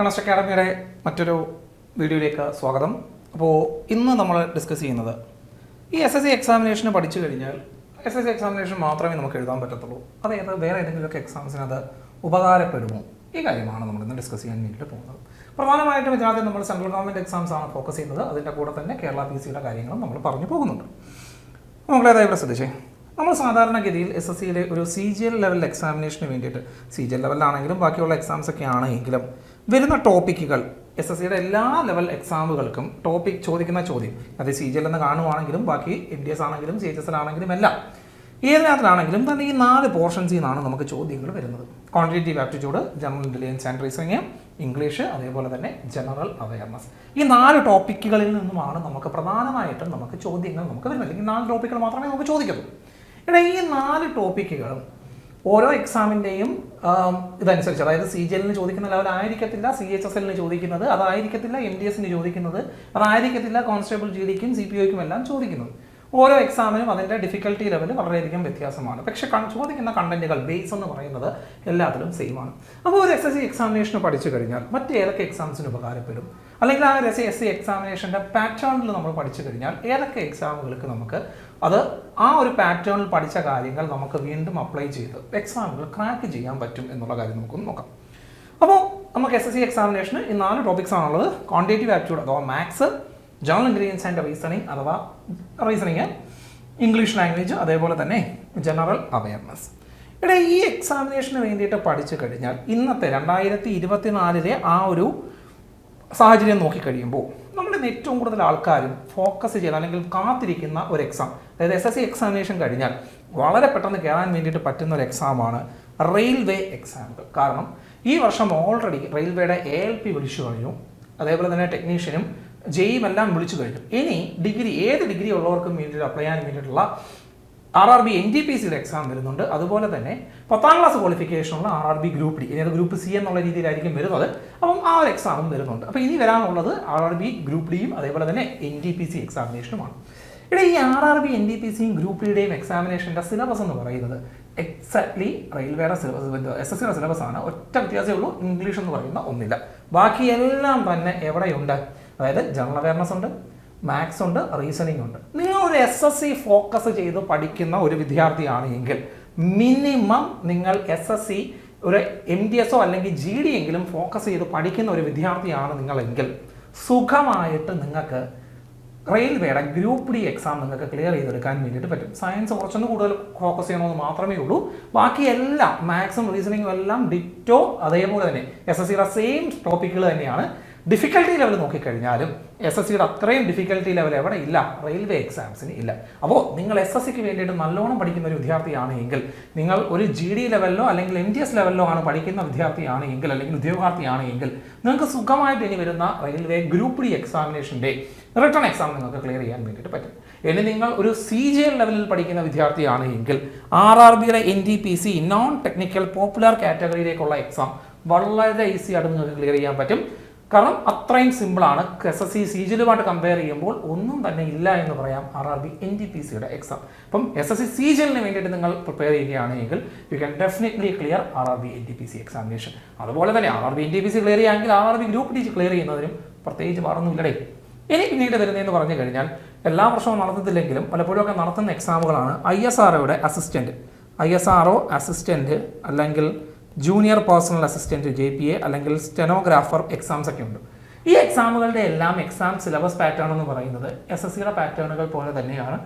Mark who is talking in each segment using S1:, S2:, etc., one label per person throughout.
S1: കണസ്റ്റ് അക്കാഡമിയുടെ മറ്റൊരു വീഡിയോയിലേക്ക് സ്വാഗതം. അപ്പോൾ ഇന്ന് നമ്മൾ ഡിസ്കസ് ചെയ്യുന്നത് ഈ എസ് എസ് സി എക്സാമിനേഷന് പഠിച്ചു കഴിഞ്ഞാൽ എസ് എസ് സി എക്സാമിനേഷൻ മാത്രമേ നമുക്ക് എഴുതാൻ പറ്റത്തുള്ളൂ. അതായത് വേറെ ഏതെങ്കിലുമൊക്കെ എക്സാംസിന് അത് ഉപകാരപ്പെടുമോ? ഈ കാര്യമാണ് നമ്മൾ ഇന്ന് ഡിസ്കസ് ചെയ്യാൻ വേണ്ടിയിട്ട് പോകുന്നത്. പ്രധാനമായിട്ടും ഇതിനകത്ത് നമ്മൾ സെൻട്രൽ ഗവൺമെന്റ് എക്സാംസ് ആണ് ഫോക്കസ് ചെയ്യുന്നത്. അതിന്റെ കൂടെ തന്നെ കേരള പി സിയുടെ കാര്യങ്ങളും നമ്മൾ പറഞ്ഞു പോകുന്നുണ്ട്. നമ്മളേതായി ഇവിടെ ശ്രദ്ധിച്ചേ. നമ്മൾ സാധാരണഗതിയിൽ എസ് എസ് സിയിലെ ഒരു സി ജി എൽ ലെവൽ എക്സാമിനേഷന് വേണ്ടിയിട്ട് സി ജി എൽ ലെവലിലാണെങ്കിലും ബാക്കിയുള്ള എക്സാംസ് ഒക്കെ ആണെങ്കിലും വരുന്ന ടോപ്പിക്കുകൾ എസ് എസ് സിയുടെ എല്ലാ ലെവൽ എക്സാമുകൾക്കും ടോപ്പിക് ചോദിക്കുന്ന ചോദ്യം. അത് സി ജി എൽ എന്ന് കാണുവാണെങ്കിലും ബാക്കി എം ഡി എസ് ആണെങ്കിലും സി എച്ച് എസ് ആണെങ്കിലും എല്ലാം. ഏതിനകത്തിലാണെങ്കിലും തന്നെ ഈ നാല് പോർഷൻസിൽ നിന്നാണ് നമുക്ക് ചോദ്യങ്ങൾ വരുന്നത്. Quantitative aptitude general intelligence and reasoning English അതേപോലെ തന്നെ ജനറൽ അവയർനെസ് ഈ നാല് ടോപ്പിക്കുകളിൽ നിന്നുമാണ് നമുക്ക് പ്രധാനമായിട്ടും നമുക്ക് ചോദ്യങ്ങൾ നമുക്ക് വരുന്നത്. ഈ നാല് ടോപ്പിക്കുകൾ മാത്രമേ നമുക്ക് ചോദിക്കൂ ഇവിടെ ഈ നാല് ടോപ്പിക്കുകളും ഓരോ എക്സാമിന്റെയും ഇതനുസരിച്ച്. അതായത് സി ജി എല്ലിന് ചോദിക്കുന്ന ലെവൽ ആയിരിക്കത്തില്ല സി എച്ച് എസ് എല്ലിന് ചോദിക്കുന്നത് അതായിരിക്കത്തില്ല എം ഡി എസിന് ചോദിക്കുന്നത് അതായിരിക്കത്തില്ല കോൺസ്റ്റബിൾ ജി ഡിക്കും സി പി ഒക്കും എല്ലാം ചോദിക്കുന്നത്. ഓരോ എക്സാമിനും അതിന്റെ ഡിഫിക്കൽട്ടി ലെവൽ വളരെയധികം വ്യത്യാസമാണ്. പക്ഷെ ചോദിക്കുന്ന കണ്ടന്റുകൾ ബേസ് എന്ന് പറയുന്നത് എല്ലാത്തിലും സെയിം ആണ്. അപ്പോൾ ഒരു എസ് എസ് സി എക്സാമിനേഷന് പഠിച്ചു കഴിഞ്ഞാൽ മറ്റേതൊക്കെ എക്സാംസിന് ഉപകാരപ്പെടും? അല്ലെങ്കിൽ ആ എസ് എസ് സി എക്സാമിനേഷന്റെ പാറ്റേണിൽ നമ്മൾ പഠിച്ചു കഴിഞ്ഞാൽ ഏതൊക്കെ എക്സാമുകൾക്ക് നമുക്ക് അത് ആ ഒരു പാറ്റേണിൽ പഠിച്ച കാര്യങ്ങൾ നമുക്ക് വീണ്ടും അപ്ലൈ ചെയ്ത് എക്സാമുകൾ ക്രാക്ക് ചെയ്യാൻ പറ്റും എന്നുള്ള കാര്യം നമുക്കൊന്ന് നോക്കാം. അപ്പോൾ നമുക്ക് എസ് എസ് സി എക്സാമിനേഷന് ഈ നാല് ടോപ്പിക്സ് ആണുള്ളത്. ക്വാണ്ടിറ്റേറ്റീവ് ആപ്റ്റ്യൂഡ് അഥവാ maths general intelligence and reasoning അഥവാ റീസണിങ് ഇംഗ്ലീഷ് ലാംഗ്വേജ് അതേപോലെ തന്നെ ജനറൽ അവയർനെസ് ഇവിടെ ഈ എക്സാമിനേഷന് വേണ്ടിയിട്ട് പഠിച്ചു കഴിഞ്ഞാൽ ഇന്നത്തെ രണ്ടായിരത്തി ഇരുപത്തിനാലിലെ ആ ഒരു സാഹചര്യം നോക്കിക്കഴിയുമ്പോൾ നമ്മുടെ ഇന്ന് ഏറ്റവും കൂടുതൽ ആൾക്കാരും ഫോക്കസ് ചെയ്യുന്ന അല്ലെങ്കിൽ കാത്തിരിക്കുന്ന ഒരു എക്സാം അതായത് എസ് എസ് സി എക്സാമിനേഷൻ കഴിഞ്ഞാൽ വളരെ പെട്ടെന്ന് കയറാൻ വേണ്ടിയിട്ട് പറ്റുന്ന ഒരു എക്സാമാണ് റെയിൽവേ എക്സാമുകൾ കാരണം ഈ വർഷം ഓൾറെഡി റെയിൽവേയുടെ എ എൽ പി വിളിച്ചു കഴിഞ്ഞു. അതേപോലെ തന്നെ ടെക്നീഷ്യനും ജെയും എല്ലാം വിളിച്ചു കഴിഞ്ഞു. ഇനി ഡിഗ്രി ഏത് ഡിഗ്രി ഉള്ളവർക്കും വേണ്ടിയിട്ട് അപ്ലൈ ചെയ്യാൻ വേണ്ടിയിട്ടുള്ള R R B N T P സിയുടെ എക്സാം വരുന്നുണ്ട്. അതുപോലെ തന്നെ പത്താം class ക്വാളിഫിക്കേഷനുള്ള R R B group D ഇനി ഗ്രൂപ്പ് സി എന്നുള്ള രീതിയിലായിരിക്കും വരുന്നത്. അപ്പം ആ ഒരു എക്സാമും വരുന്നുണ്ട്. അപ്പോൾ ഇനി വരാനുള്ളത് ആർ ആർ ബി ഗ്രൂപ്പ് ഡിയും അതേപോലെ തന്നെ എൻ ടി പി സി എക്സാമിനേഷനുമാണ് ഇവിടെ ഈ R R B N D P സിയും ഗ്രൂപ്പ് ഡിയുടെയും എക്സാമിനേഷന്റെ സിലബസ് എന്ന് പറയുന്നത് എക്സാക്ട്ലി റെയിൽവേയുടെ സിലബസ് എസ് എസ് സിയുടെ സിലബസ് ആണ്. ഒറ്റ വ്യത്യാസമേ ഉള്ളൂ. ഇംഗ്ലീഷ് എന്ന് പറയുന്ന ഒന്നില്ല. ബാക്കി എല്ലാം തന്നെ എവിടെയുണ്ട്? അതായത് ജനറൽ അവയർനെസ് ഉണ്ട്. മാത്സ് ഉണ്ട് റീസണിങ് ഉണ്ട്. നിങ്ങൾ ഒരു എസ് എസ് സി ഫോക്കസ് ചെയ്ത് പഠിക്കുന്ന ഒരു വിദ്യാർത്ഥിയാണ് എങ്കിൽ മിനിമം നിങ്ങൾ എസ് എസ് സി ഒരു എം ഡി എസോ അല്ലെങ്കിൽ ജി ഡി എങ്കിലും ഫോക്കസ് ചെയ്ത് പഠിക്കുന്ന ഒരു വിദ്യാർത്ഥിയാണ് നിങ്ങളെങ്കിൽ സുഖമായിട്ട് നിങ്ങൾക്ക് റെയിൽവേയുടെ ഗ്രൂപ്പ് ഡി എക്സാം നിങ്ങൾക്ക് ക്ലിയർ ചെയ്തെടുക്കാൻ വേണ്ടിയിട്ട് പറ്റും. സയൻസ് കുറച്ചൊന്ന് കൂടുതൽ ഫോക്കസ് ചെയ്യണമെന്ന് മാത്രമേ ഉള്ളൂ. ബാക്കി എല്ലാം മാത്സും റീസണിങ്ങും എല്ലാം ഡിറ്റോ അതേപോലെ തന്നെ എസ് എസ് സിയുടെ സെയിം ടോപ്പിക്കുകൾ തന്നെയാണ്. ഡിഫിക്കൽട്ടി ലെവൽ നോക്കിക്കഴിഞ്ഞാലും എസ് എസ് സിയുടെ അത്രയും ഡിഫിക്കൽട്ടി ലെവൽ എവിടെ ഇല്ല. റെയിൽവേ എക്സാംസിന് ഇല്ല. അപ്പോൾ നിങ്ങൾ എസ് എസ് സിക്ക് വേണ്ടിയിട്ട് നല്ലോണം പഠിക്കുന്ന ഒരു വിദ്യാർത്ഥിയാണ് എങ്കിൽ നിങ്ങൾ ഒരു ജി ഡി ലെവലിലോ അല്ലെങ്കിൽ എം ഡി എസ് ലെവലിലോ ആണ് പഠിക്കുന്ന വിദ്യാർത്ഥിയാണ് എങ്കിൽ അല്ലെങ്കിൽ ഉദ്യോഗാർത്ഥിയാണ് എങ്കിൽ നിങ്ങൾക്ക് സുഖമായിട്ട് ഇനി വരുന്ന റെയിൽവേ ഗ്രൂപ്പ് ഡി എക്സാമിനേഷന്റെ റിട്ടേൺ എക്സാം നിങ്ങൾക്ക് ക്ലിയർ ചെയ്യാൻ വേണ്ടിയിട്ട് പറ്റും. ഇനി നിങ്ങൾ ഒരു സി ജി എൽ ലെവലിൽ പഠിക്കുന്ന വിദ്യാർത്ഥിയാണ് എങ്കിൽ ആർ ആർ ബിയുടെ N D P C non technical popular കാറ്റഗറിയിലേക്കുള്ള exam വളരെ ഈസി ആയിട്ട് നിങ്ങൾക്ക് ക്ലിയർ ചെയ്യാൻ പറ്റും. കാരണം അത്രയും സിമ്പിളാണ് എസ് എസ് സി സീജിലുമായിട്ട് കമ്പയർ ചെയ്യുമ്പോൾ ഒന്നും തന്നെ ഇല്ല എന്ന് പറയാം R R B N T P സിയുടെ എക്സാം അപ്പം എസ് എസ് സി സീജലിന് വേണ്ടിയിട്ട് നിങ്ങൾ പ്രിപ്പയർ ചെയ്യുകയാണെങ്കിൽ you can definitely clear R R B N T P C examination അതുപോലെ തന്നെ R R B N T P C clear ചെയ്യുകയാണെങ്കിൽ R R B group D clear ചെയ്യുന്നതിനും പ്രത്യേകിച്ച് വേറൊന്നുമില്ലടേ ഇനി പിന്നീട് വരുന്നതെന്ന് പറഞ്ഞു കഴിഞ്ഞാൽ എല്ലാ വർഷവും നടത്തത്തില്ലെങ്കിലും പലപ്പോഴും ഒക്കെ നടത്തുന്ന എക്സാമുകളാണ് ഐ എസ് ആർ ഒയുടെ assistant I S R O assistant അല്ലെങ്കിൽ junior personnel assistant J P A അല്ലെങ്കിൽ സ്റ്റെനോഗ്രാഫർ എക്സാംസ് ഒക്കെ ഉണ്ട്. ഈ എക്സാമുകളുടെ എല്ലാം എക്സാം സിലബസ് പാറ്റേൺ എന്ന് പറയുന്നത് എസ് എസ് സിയുടെ പാറ്റേണുകൾ പോലെ തന്നെയാണ്.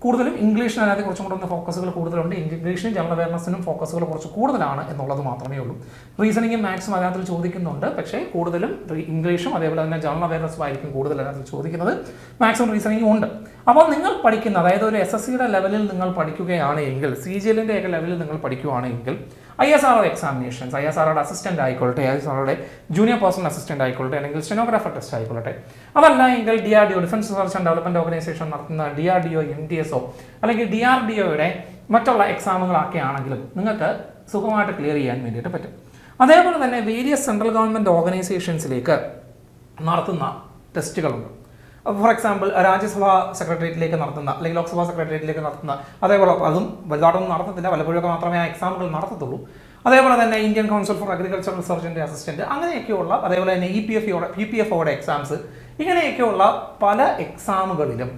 S1: കൂടുതലും ഇംഗ്ലീഷിനകത്ത് കുറച്ചും കൂടെ ഒന്ന് ഫോക്കസുകൾ കൂടുതലുണ്ട്. ഇംഗ്ലീഷിനും ജനറൽ അവയർനെസ്സിനും ഫോക്കസുകൾ കുറച്ച് കൂടുതലാണ് എന്നുള്ളത് മാത്രമേ ഉള്ളൂ. റീസണിങ്ങും മാത്സും അതിനകത്ത് ചോദിക്കുന്നുണ്ട്. പക്ഷേ കൂടുതലും ഇംഗ്ലീഷും അതേപോലെ തന്നെ ജനറൽ അവയർനെസ്സും ആയിരിക്കും കൂടുതൽ അതിനകത്ത് ചോദിക്കുന്നത്. മാത്സും റീസണിങ്ങും ഉണ്ട്. അപ്പോൾ നിങ്ങൾ പഠിക്കുന്ന അതായത് ഒരു എസ് എസ് സിയുടെ ലെവലിൽ നിങ്ങൾ പഠിക്കുകയാണെങ്കിൽ സി ജി എല്ലിന്റെ ഒക്കെ ലെവലിൽ നിങ്ങൾ പഠിക്കുകയാണെങ്കിൽ I S R examinations I S ആറുടെ assistant ആയിക്കോട്ടെ ഐ എസ് ആറുടെ ജൂനിയർ പേഴ്സണൽ അസിസ്റ്റന്റ് ആയിക്കോട്ടെ അല്ലെങ്കിൽ സ്റ്റെനോഗ്രാഫർ ടെസ്റ്റ് ആയിക്കോട്ടെ. അതല്ല എങ്കിൽ D R D O defence research and development organisation നടത്തുന്ന D R D O M D S O അല്ലെങ്കിൽ D R D ഒയുടെ മറ്റുള്ള എക്സാമുകളൊക്കെ ആണെങ്കിലും നിങ്ങൾക്ക് സുഖമായിട്ട് ക്ലിയർ ചെയ്യാൻ വേണ്ടിയിട്ട് പറ്റും. അതേപോലെ തന്നെ വേരിയസ് സെൻട്രൽ ഗവൺമെന്റ് ഓർഗനൈസേഷൻസിലേക്ക് നടത്തുന്ന ടെസ്റ്റുകളുണ്ട് ഫോർ എക്സാമ്പിൾ രാജ്യസഭാ സെക്രട്ടേറിയറ്റിലേക്ക് നടത്തുന്ന അല്ലെങ്കിൽ ലോക്സഭാ സെക്രട്ടേറിയറ്റിലേക്ക് നടത്തുന്ന അതേപോലെ അതും വലുതായിട്ടൊന്നും നടത്തത്തില്ല. വല്ലപ്പോഴൊക്കെ മാത്രമേ ആ എക്സാമുകൾ നടത്തത്തുള്ളൂ. അതേപോലെ തന്നെ ഇന്ത്യൻ കൗൺസിൽ ഫോർ അഗ്രികൾച്ചർ റിസർച്ചിന്റെ അസിസ്റ്റന്റ് അങ്ങനെയൊക്കെയുള്ള അതേപോലെ തന്നെ E P F E P F ഒയുടെ എക്സാംസ് ഇങ്ങനെയൊക്കെയുള്ള പല എക്സാമുകളിലും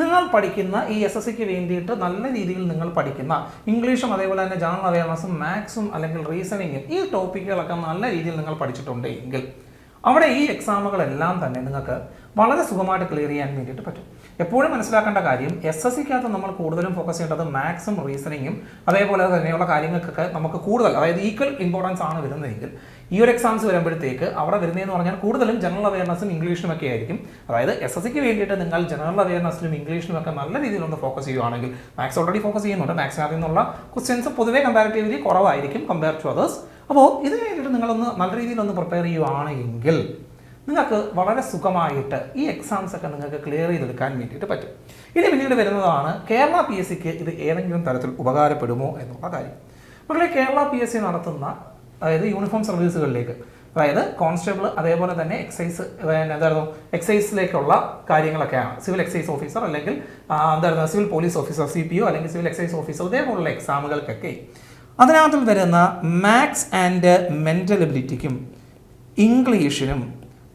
S1: നിങ്ങൾ പഠിക്കുന്ന ഈ എസ് എസ് സിക്ക് വേണ്ടിയിട്ട് നല്ല രീതിയിൽ നിങ്ങൾ പഠിക്കുന്ന ഇംഗ്ലീഷും അതേപോലെ തന്നെ ജനറൽ അവയർനെസ്സും മാത്സും അല്ലെങ്കിൽ റീസണിങ്ങും ഈ ടോപ്പിക്കുകളൊക്കെ നല്ല രീതിയിൽ നിങ്ങൾ പഠിച്ചിട്ടുണ്ട് എങ്കിൽ അവിടെ ഈ എക്സാമുകളെല്ലാം തന്നെ നിങ്ങൾക്ക് വളരെ സുഖമായിട്ട് ക്ലിയർ ചെയ്യാൻ വേണ്ടിയിട്ട് പറ്റും. എപ്പോഴും മനസ്സിലാക്കേണ്ട കാര്യം എസ് എസ് സിക്കകത്ത് നമ്മൾ കൂടുതലും ഫോക്കസ് ചെയ്യേണ്ടത് മാത്സും റീസണിങ്ങും അതേപോലെ തന്നെയുള്ള കാര്യങ്ങൾക്കൊക്കെ നമുക്ക് കൂടുതൽ അതായത് ഈക്വൽ ഇമ്പോർട്ടൻസ് ആണ് വരുന്നതെങ്കിൽ ഈ ഒരു എക്സാംസ് വരുമ്പോഴത്തേക്ക് അവിടെ വരുന്നതെന്ന് പറഞ്ഞാൽ കൂടുതലും ജനറൽ അവയർനെസ്സും ഇംഗ്ലീഷിനും ഒക്കെ ആയിരിക്കും. അതായത് എസ് എസ് സിക്ക് വേണ്ടിയിട്ട് നിങ്ങൾ ജനറൽ അവയർനെസ്സിലും ഇംഗ്ലീഷിനും ഒക്കെ നല്ല രീതിയിൽ ഒന്ന് ഫോക്കസ് ചെയ്യുകയാണെങ്കിൽ മാത്സ് ഓൾറെഡി ഫോക്കസ് ചെയ്യുന്നുണ്ട്. മാത്സിനകത്ത് നിന്നുള്ള ക്വസ്റ്റ്യൻസ് പൊതുവേ കമ്പാരിറ്റീവ്ലി കുറവായിരിക്കും കമ്പയർ ടു അതേഴ്സ് അപ്പോൾ ഇതിനു വേണ്ടിയിട്ട് നിങ്ങളൊന്ന് നല്ല രീതിയിൽ ഒന്ന് പ്രിപ്പയർ ചെയ്യുവാണ് എങ്കിൽ നിങ്ങൾക്ക് വളരെ സുഖമായിട്ട് ഈ എക്സാംസ് ഒക്കെ നിങ്ങൾക്ക് ക്ലിയർ ചെയ്തെടുക്കാൻ വേണ്ടിയിട്ട് പറ്റും. ഇനി പിന്നീട് വരുന്നതാണ് കേരള പി എസ് സിക്ക് ഇത് ഏതെങ്കിലും തരത്തിൽ ഉപകാരപ്പെടുമോ എന്നുള്ള കാര്യം. മക്കളെ കേരള പി എസ് സി നടത്തുന്ന അതായത് യൂണിഫോം സർവീസുകളിലേക്ക് അതായത് കോൺസ്റ്റബിൾ അതേപോലെ തന്നെ എക്സൈസ് എന്തായിരുന്നു എക്സൈസിലേക്കുള്ള കാര്യങ്ങളൊക്കെയാണ്. സിവിൽ എക്സൈസ് ഓഫീസർ അല്ലെങ്കിൽ എന്തായിരുന്നു civil police officer C P O അല്ലെങ്കിൽ സിവിൽ എക്സൈസ് ഓഫീസർ ഇതേപോലുള്ള എക്സാമുകൾക്കൊക്കെ അതിനകത്തിൽ വരുന്ന മാത്സ് ആൻഡ് മെന്റൽ എബിലിറ്റിക്കും ഇംഗ്ലീഷിനും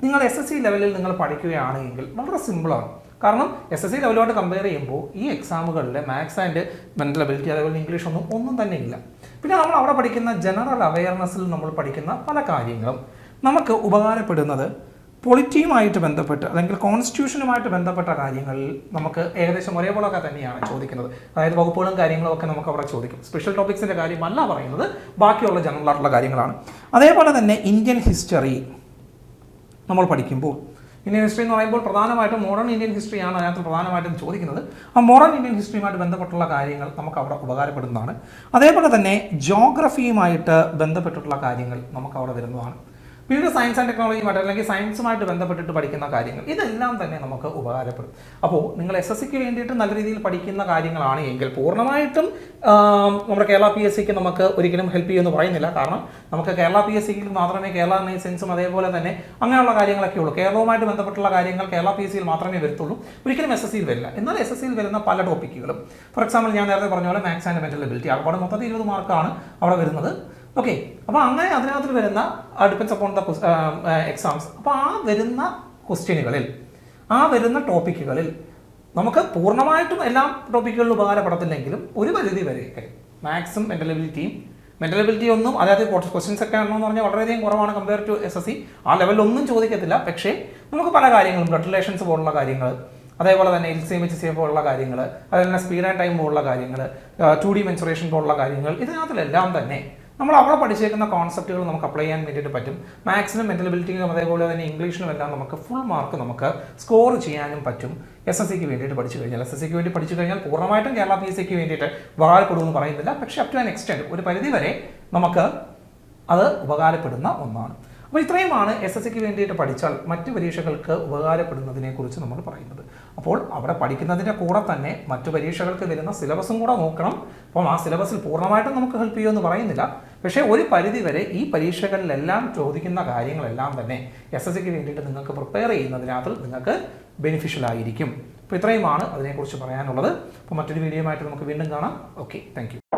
S1: നിങ്ങൾ എസ് എസ് സി ലെവലിൽ നിങ്ങൾ പഠിക്കുകയാണെങ്കിൽ വളരെ സിമ്പിളാണ് കാരണം എസ് എസ് സി ലെവലുമായിട്ട് കമ്പയർ ചെയ്യുമ്പോൾ ഈ എക്സാമുകളിൽ മാത്സ് ആൻഡ് മെന്റൽ എബിലിറ്റി അതേപോലെ ഇംഗ്ലീഷ് ഒന്നും ഒന്നും തന്നെ ഇല്ല. പിന്നെ നമ്മൾ അവിടെ പഠിക്കുന്ന ജനറൽ അവയർനെസ്സിൽ നമ്മൾ പഠിക്കുന്ന പല കാര്യങ്ങളും. നമുക്ക് ഉപകാരപ്പെടുന്നത് പൊളിറ്റിയുമായിട്ട് ബന്ധപ്പെട്ട് അല്ലെങ്കിൽ കോൺസ്റ്റിറ്റ്യൂഷനുമായിട്ട് ബന്ധപ്പെട്ട കാര്യങ്ങളിൽ നമുക്ക് ഏകദേശം ഒരേപോലൊക്കെ തന്നെയാണ് ചോദിക്കുന്നത്. അതായത് വകുപ്പുകളും കാര്യങ്ങളും ഒക്കെ നമുക്ക് അവിടെ ചോദിക്കും. സ്പെഷ്യൽ ടോപ്പിക്സിന്റെ കാര്യമല്ല പറയുന്നത് ബാക്കിയുള്ള ജനറൽ ആയിട്ടുള്ള കാര്യങ്ങളാണ്. അതേപോലെ തന്നെ ഇന്ത്യൻ ഹിസ്റ്ററി നമ്മൾ പഠിക്കുമ്പോൾ ഇന്ത്യൻ ഹിസ്റ്ററി എന്ന് പറയുമ്പോൾ പ്രധാനമായിട്ടും മോഡേൺ ഇന്ത്യൻ ഹിസ്റ്ററിയാണ് അതിനകത്ത് പ്രധാനമായിട്ടും ചോദിക്കുന്നത്. ആ മോഡേൺ ഇന്ത്യൻ ഹിസ്റ്ററിയുമായിട്ട് ബന്ധപ്പെട്ടുള്ള കാര്യങ്ങൾ നമുക്ക് അവിടെ ഉപകാരപ്പെടുന്നതാണ്. അതേപോലെ തന്നെ ജോഗ്രഫിയുമായിട്ട് ബന്ധപ്പെട്ടിട്ടുള്ള കാര്യങ്ങൾ നമുക്ക് അവിടെ വരുന്നതാണ്. പിന്നീട് സയൻസ് ആൻഡ് ടെക്നോളജിയുമായിട്ട് അല്ലെങ്കിൽ സയൻസുമായിട്ട് ബന്ധപ്പെട്ടിട്ട് പഠിക്കുന്ന കാര്യങ്ങൾ ഇതെല്ലാം തന്നെ നമുക്ക് ഉപകാരപ്പെടും. അപ്പോൾ നിങ്ങൾ എസ് എസ് സിക്ക് വേണ്ടിയിട്ട് നല്ല രീതിയിൽ പഠിക്കുന്ന കാര്യങ്ങളാണ് എങ്കിൽ പൂർണമായിട്ടും നമ്മുടെ കേരള പി എസ് സിക്ക് നമുക്ക് ഒരിക്കലും ഹെൽപ്പ് ചെയ്യുമെന്ന് പറയുന്നില്ല. കാരണം നമുക്ക് കേരള പി എസ് സിയിൽ മാത്രമേ കേരള സയൻസും അതേപോലെ തന്നെ അങ്ങനെയുള്ള കാര്യങ്ങളൊക്കെ ഉള്ളൂ. കേരളവുമായിട്ട് ബന്ധപ്പെട്ടുള്ള കാര്യങ്ങൾ കേരള പി എസ് സിയിൽ മാത്രമേ വരത്തുള്ളൂ. ഒരിക്കലും എസ് എസ് സിയിൽ വരില്ല. എന്നാൽ എസ് എസ് സിയിൽ വരുന്ന പല ടോപ്പിക്കുകളും ഫോർ എക്സാമ്പിൾ ഞാൻ നേരത്തെ പറഞ്ഞ പോലെ മാത്സ് ആൻഡ് മെന്റൽ എബിലിറ്റി അവിടെ മൊത്തത്തിൽ ഇരുപത് മാർക്കാണ് അവിടെ വരുന്നത്. ഓക്കെ അപ്പോൾ അങ്ങനെ അതിനകത്ത് വരുന്ന ഡിപ്പെൻസ് അപ്പോൺ ദ എക്സാംസ് അപ്പോൾ ആ വരുന്ന ക്വസ്റ്റ്യനുകളിൽ ആ വരുന്ന ടോപ്പിക്കുകളിൽ നമുക്ക് പൂർണമായിട്ടും എല്ലാ ടോപ്പിക്കുകളിലും ഉപകാരപ്പെടത്തില്ലെങ്കിലും ഒരു പരിധി വരെയൊക്കെ മാത്സും മെന്റൽ മെന്റലബിലിറ്റി ഒന്നും അതായത് ക്വസ്റ്റ്യൻസ് ഒക്കെ ആണെന്ന് പറഞ്ഞാൽ വളരെയധികം കുറവാണ് compare to S S C ആ ലെവലിലൊന്നും ചോദിക്കത്തില്ല. പക്ഷേ നമുക്ക് പല കാര്യങ്ങളും ബ്ലഡ് റിലേഷൻസ് പോലുള്ള കാര്യങ്ങൾ അതേപോലെ തന്നെ L C M H C പോലുള്ള കാര്യങ്ങൾ അതുപോലെ തന്നെ സ്പീഡ് ആൻഡ് ടൈം പോലുള്ള കാര്യങ്ങൾ ടു ഡി മെൻസുറേഷൻ പോലുള്ള കാര്യങ്ങൾ ഇതിനകത്തിലെല്ലാം തന്നെ നമ്മൾ അവിടെ പഠിച്ചേക്കുന്ന കോൺസെപ്റ്റുകൾ നമുക്ക് അപ്ലൈ ചെയ്യാൻ വേണ്ടിയിട്ട് പറ്റും. മാത്സിനും മെന്റൽ എബിലിറ്റിക്കും അതേപോലെ തന്നെ ഇംഗ്ലീഷിലും എല്ലാം നമുക്ക് ഫുൾ മാർക്ക് നമുക്ക് സ്കോർ ചെയ്യാനും പറ്റും. എസ് എസ് സിക്ക് വേണ്ടിയിട്ട് പഠിച്ചു കഴിഞ്ഞാൽ. എസ് എസ് സിക്ക് വേണ്ടി പഠിച്ചു കഴിഞ്ഞാൽ പൂർണമായിട്ടും കേരള പി എസ് സിക്ക് വേണ്ടിയിട്ട് ഉപകാരപ്പെടുമെന്ന് പറയുന്നില്ല. പക്ഷേ അപ് ടു ആൻ എക്സ്റ്റെൻഡ് ഒരു പരിധി വരെ നമുക്ക് അത് ഉപകാരപ്പെടുന്ന ഒന്നാണ്. അപ്പോൾ ഇത്രയുമാണ് എസ് എസ് സിക്ക് വേണ്ടിയിട്ട് പഠിച്ചാൽ മറ്റു പരീക്ഷകൾക്ക് ഉപകാരപ്പെടുന്നതിനെക്കുറിച്ച് നമ്മൾ പറയുന്നത്. അപ്പോൾ അവിടെ പഠിക്കുന്നതിന്റെ കൂടെ തന്നെ മറ്റു പരീക്ഷകൾക്ക് വരുന്ന സിലബസും കൂടെ നോക്കണം. അപ്പം ആ സിലബസിൽ പൂർണമായിട്ടും നമുക്ക് ഹെൽപ്പ് ചെയ്യുമെന്ന് പറയുന്നില്ല. പക്ഷേ ഒരു പരിധി വരെ ഈ പരീക്ഷകളിലെല്ലാം ചോദിക്കുന്ന കാര്യങ്ങളെല്ലാം തന്നെ എസ് എസ് സിക്ക് വേണ്ടിയിട്ട് നിങ്ങൾക്ക് പ്രിപ്പയർ ചെയ്യുന്നതിനകത്ത് നിങ്ങൾക്ക് ബെനിഫിഷ്യൽ ആയിരിക്കും. അപ്പോൾ ഇത്രയുമാണ് അതിനെക്കുറിച്ച് പറയാനുള്ളത്. അപ്പോൾ മറ്റൊരു വീഡിയോ ആയിട്ട് നമുക്ക് വീണ്ടും കാണാം. Okay thank